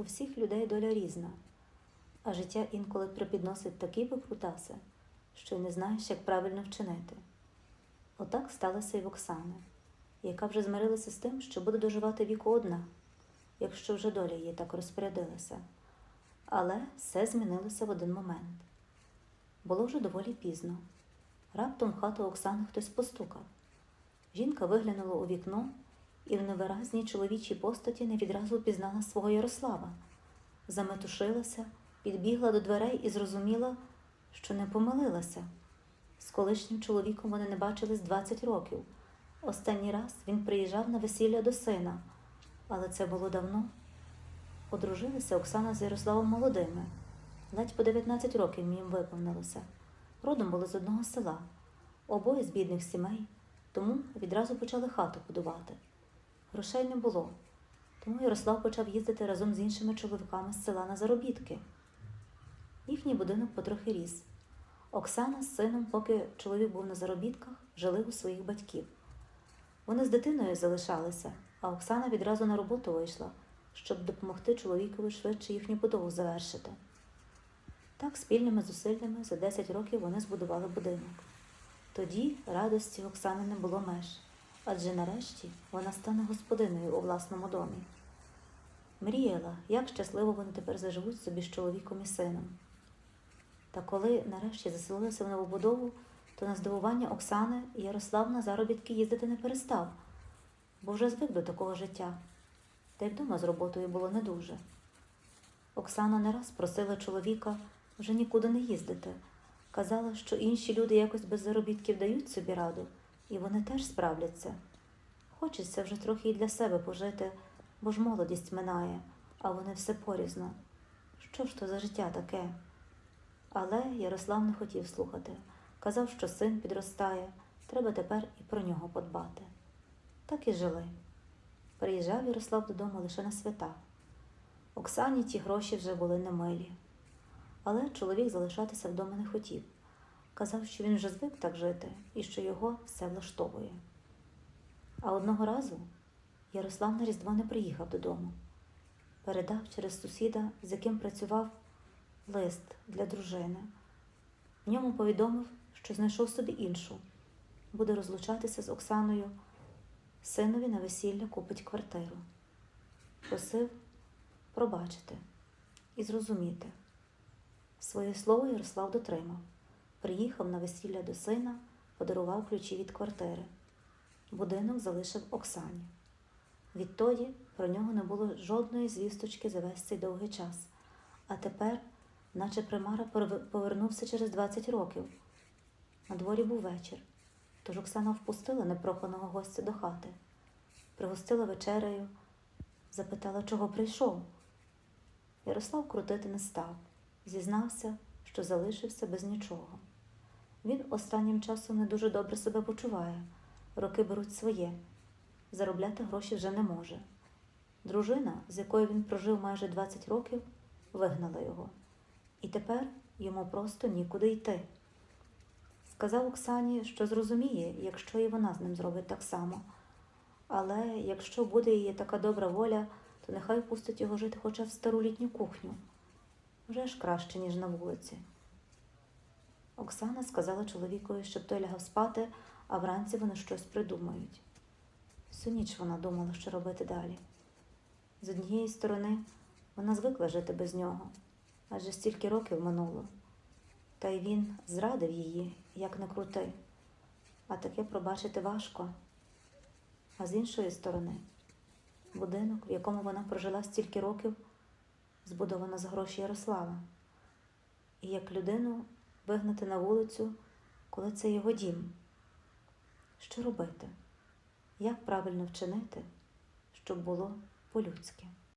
У всіх людей доля різна, а життя інколи припідносить такі викрутаси, що й не знаєш, як правильно вчинити. Отак сталося й в Оксани, яка вже змирилася з тим, що буде доживати віку одна, якщо вже доля її так розпорядилася. Але все змінилося в один момент. Було вже доволі пізно. Раптом в хату Оксани хтось постукав. Жінка виглянула у вікно і в невиразній чоловічій постаті не відразу впізнала свого Ярослава. Заметушилася, підбігла до дверей і зрозуміла, що не помилилася. З колишнім чоловіком вони не бачились 20 років. Останній раз він приїжджав на весілля до сина, але це було давно. Одружилися Оксана з Ярославом молодими. Ледь по 19 років їм виповнилося. Родом були з одного села, обоє з бідних сімей, тому відразу почали хату будувати. Грошей не було, тому Ярослав почав їздити разом з іншими чоловіками з села на заробітки. Їхній будинок потрохи ріс. Оксана з сином, поки чоловік був на заробітках, жили у своїх батьків. Вони з дитиною залишалися, а Оксана відразу на роботу вийшла, щоб допомогти чоловікові швидше їхню будову завершити. Так, спільними зусиллями за 10 років вони збудували будинок. Тоді радості Оксани не було меж, адже нарешті вона стане господиною у власному домі. Мріяла, як щасливо вони тепер заживуть собі з чоловіком і сином. Та коли нарешті заселилися в новобудову, то на здивування Оксани Ярослав на заробітки їздити не перестав, бо вже звик до такого життя. Та й вдома з роботою було не дуже. Оксана не раз просила чоловіка вже нікуди не їздити. Казала, що інші люди якось без заробітків дають собі раду, і вони теж справляться. Хочеться вже трохи і для себе пожити, бо ж молодість минає, а вони все порізно. Що ж то за життя таке? Але Ярослав не хотів слухати. Казав, що син підростає, треба тепер і про нього подбати. Так і жили. Приїжджав Ярослав додому лише на свята. Оксані ті гроші вже були немилі. Але чоловік залишатися вдома не хотів. Казав, що він вже звик так жити і що його все влаштовує. А одного разу Ярослав на Різдво не приїхав додому. Передав через сусіда, з яким працював, лист для дружини. В ньому повідомив, що знайшов собі іншу, буде розлучатися з Оксаною, синові на весілля купить квартиру. Просив пробачити і зрозуміти. Своє слово Ярослав дотримав. Приїхав на весілля до сина, подарував ключі від квартири. Будинок залишив Оксані. Відтоді про нього не було жодної звісточки за весь цей довгий час, а тепер, наче примара, повернувся через 20 років. На дворі був вечір, тож Оксана впустила непроханого гостя до хати, пригостила вечерею, запитала, чого прийшов. Ярослав крутити не став, зізнався, що залишився без нічого. Він останнім часом не дуже добре себе почуває, роки беруть своє, заробляти гроші вже не може. Дружина, з якою він прожив майже 20 років, вигнала його, і тепер йому просто нікуди йти. Сказав Оксані, що зрозуміє, якщо і вона з ним зробить так само. Але якщо буде її така добра воля, то нехай пустить його жити хоча в стару літню кухню. Вже ж краще, ніж на вулиці. Оксана сказала чоловікові, щоб той лягав спати, а вранці вони щось придумають. Всю ніч вона думала, що робити далі. З однієї сторони, вона звикла жити без нього, адже стільки років минуло. Та й він зрадив її, як не крути, а таке пробачити важко. А з іншої сторони, будинок, в якому вона прожила стільки років, збудовано за гроші Ярослава. І як людину вигнати на вулицю, коли це його дім. Що робити? Як правильно вчинити, щоб було по-людськи?